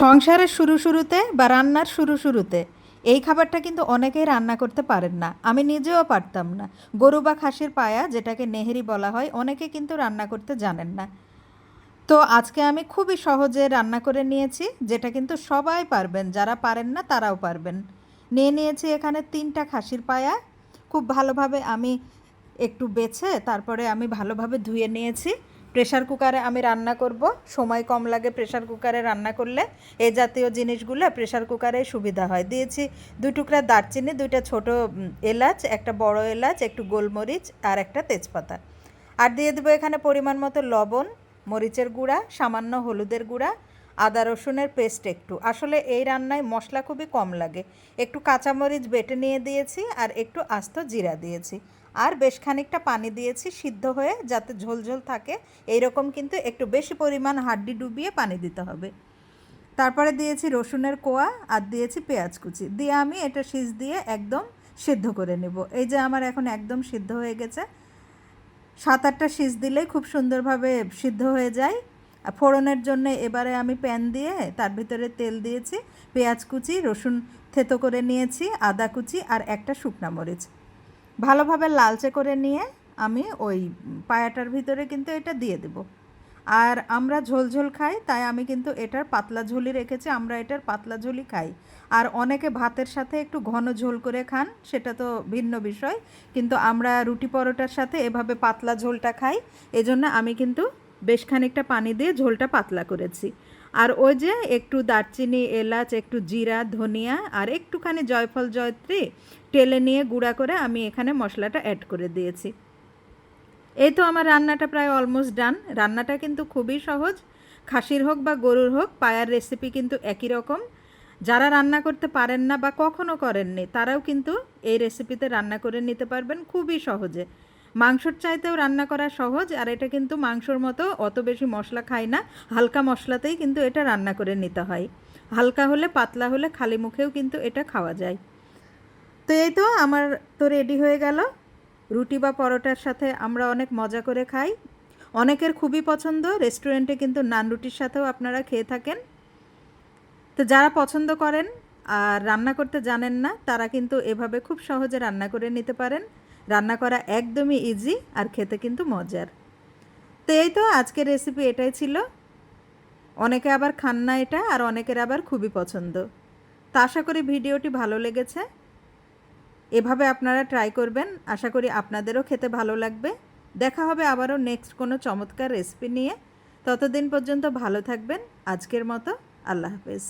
সংসারের শুরু শুরুতে বা রান্নার শুরু শুরুতে, এই খাবারটা কিন্তু অনেকেই রান্না করতে পারেন না। আমি নিজেও পারতাম না। গরু বা খাসির পায়া, যেটাকে নেহেরি বলা হয়, অনেকে কিন্তু রান্না করতে জানেন না। তো আজকে আমি খুবই সহজে রান্না করে নিয়েছি, যেটা কিন্তু সবাই পারবেন, যারা পারেন না তারাও পারবেন। নিয়ে নিয়েছি এখানে তিনটা খাসির পায়া। খুব ভালোভাবে আমি একটু বেছে, তারপরে আমি ভালোভাবে ধুয়ে নিয়েছি। প্রেশার কুকারে আমি রান্না করব। সময় কম লাগে প্রেশার কুকারে রান্না করলে। এই জাতীয় জিনিসগুলো প্রেশার কুকারে সুবিধা হয়। দিয়েছি দুই টুকরা দারচিনি, দুইটা ছোট এলাচ, একটা বড় এলাচ, একটু গোলমরিচ আর একটা তেজপাতা। আর দিয়ে দেবো এখানে পরিমাণ মতো লবণ, মরিচের গুঁড়া, সামান্য হলুদের গুঁড়া আদা রসুনের পেস্ট একটু। আসলে এই রান্নায় মশলা খুবই কম লাগে। একটু কাঁচামরিচ বেটে নিয়ে দিয়েছি আর একটু আস্ত জিরা দিয়েছি। আর বেশ খানিকটা পানি দিয়েছি সিদ্ধ হয়ে যাতে ঝোলঝোল থাকে। এইরকম কিন্তু একটু বেশি পরিমাণ হাড্ডি ডুবিয়ে পানি দিতে হবে। তারপরে দিয়েছি রসুনের কোয়া আর দিয়েছি পেঁয়াজ কুচি। দিয়ে আমি এটা সিজ দিয়ে একদম সিদ্ধ করে নেব। এই যে আমার এখন একদম সিদ্ধ হয়ে গেছে। সাত আটটা সিজ দিলেই খুব সুন্দরভাবে সিদ্ধ হয়ে যায়। ফোড়নের জন্য এবারে আমি প্যান দিয়ে তার ভিতরে তেল দিয়েছি, পেঁয়াজ কুচি, রসুন থেতো করে নিয়েছি, আদা কুচি আর একটা শুকনা মরিচ। ভালোভাবে লালচে করে নিয়ে আমি ওই পায়াটার ভিতরে কিন্তু এটা দিয়ে দেব। আর আমরা ঝোল ঝোল খাই, তাই আমি কিন্তু এটার পাতলা ঝোলই রেখেছি, আমরা এটার পাতলা ঝোলই খাই। আর অনেকে ভাতের সাথে একটু ঘন ঝোল করে খান, সেটা তো ভিন্ন বিষয়, কিন্তু আমরা রুটি পরোটার সাথে এভাবে পাতলা ঝোলটা খাই, এজন্য আমি কিন্তু বেশ খানিকটা পানি দিয়ে ঝোলটা পাতলা করেছি। আর ওই যে একটু দারচিনি, এলাচ, একটু জিরা, ধনিয়া আর একটুখানি জয়ফল জয়ত্রী টেলে নিয়ে গুঁড়া করে আমি এখানে মশলাটা অ্যাড করে দিয়েছি। এই তো আমার রান্নাটা প্রায় অলমোস্ট ডান রান্নাটা কিন্তু খুবই সহজ। খাসির হোক বা গরুর হোক, পায়ার রেসিপি কিন্তু একই রকম। যারা রান্না করতে পারেন না বা কখনো করেননি, তারাও কিন্তু এই রেসিপিতে রান্না করে নিতে পারবেন খুবই সহজে। মাংসর চাইতেও রান্না করা সহজ, আর এটা কিন্তু মাংসর মতো অত বেশি মশলা খায় না, হালকা মশলাতেই কিন্তু এটা রান্না করে নিতে হয়। হালকা হলে, পাতলা হলে, খালি মুখেও কিন্তু এটা খাওয়া যায়। তো এই তো আমার তো রেডি হয়ে গেল। রুটি বা পরোটার সাথে আমরা অনেক মজা করে খাই। অনেকের খুবই পছন্দ রেস্টুরেন্টে কিন্তু নান রুটির সাথেও আপনারা খেয়ে থাকেন। তো যারা পছন্দ করেন আর রান্না করতে জানেন না, তারা কিন্তু এভাবে খুব সহজে রান্না করে নিতে পারেন। রান্না করা একদমই ইজি আর খেতে কিন্তু মজার। তো এই তো আজকের রেসিপি এটাই ছিল। অনেকে আবার খান না এটা আর অনেকের আবার খুবই পছন্দ। তা আশা করি ভিডিওটি ভালো লেগেছে। এভাবে আপনারা ট্রাই করবেন। আশা করি আপনাদেরও খেতে ভালো লাগবে। দেখা হবে আবারও নেক্সট কোনো চমৎকার রেসিপি নিয়ে। ততদিন পর্যন্ত ভালো থাকবেন। আজকের মতো আল্লাহ হাফেজ।